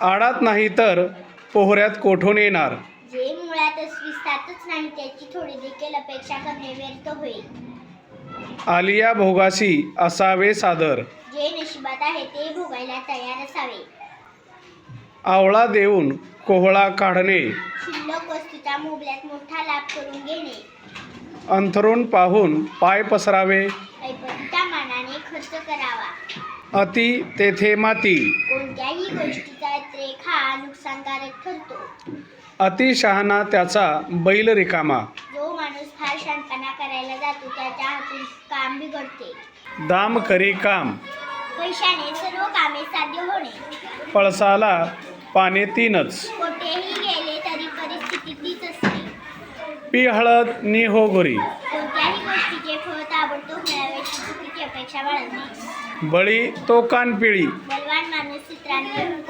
आडात नाही तर पोहऱ्यात कोठून येणार? जे मुळातच विस्तारतच नाही त्याची थोडी देखील अपेक्षा करणे व्यर्थ होईल. आलिया भोगासी असावे सादर. जे नशिबात आहे ते भोगायला तयार असावे. आवळा देऊन कोहळा काढणे. शिल्लक वस्तूचा मोबल्यात मोठा लाभ करून घेणे. अंथरून पाहून पाय पसरावे. ऐपतीच्या मानाने खर्च करावा. अति तेथे माती. कोणत्याही गोष्टीचा हा नुकसानकारक ठरतो. अतिशहाणा त्याचा बैल रिकामा. जो माणूस फार शांतपणा करायला जातो त्याच्या हातून काम बिघडते. दाम करी काम. पैशाने सर्व कामे साध्य होणे. पळसाला पाने तीनच. कोठेही गेले तरी परिस्थिती तीच असते. पी हळद नि हो गोरी कोणत्याही गोष्टीचे फळ ताबडतोब मिळावे याची चुकीची अपेक्षा बाळगणे. बळी तो कानपिळी.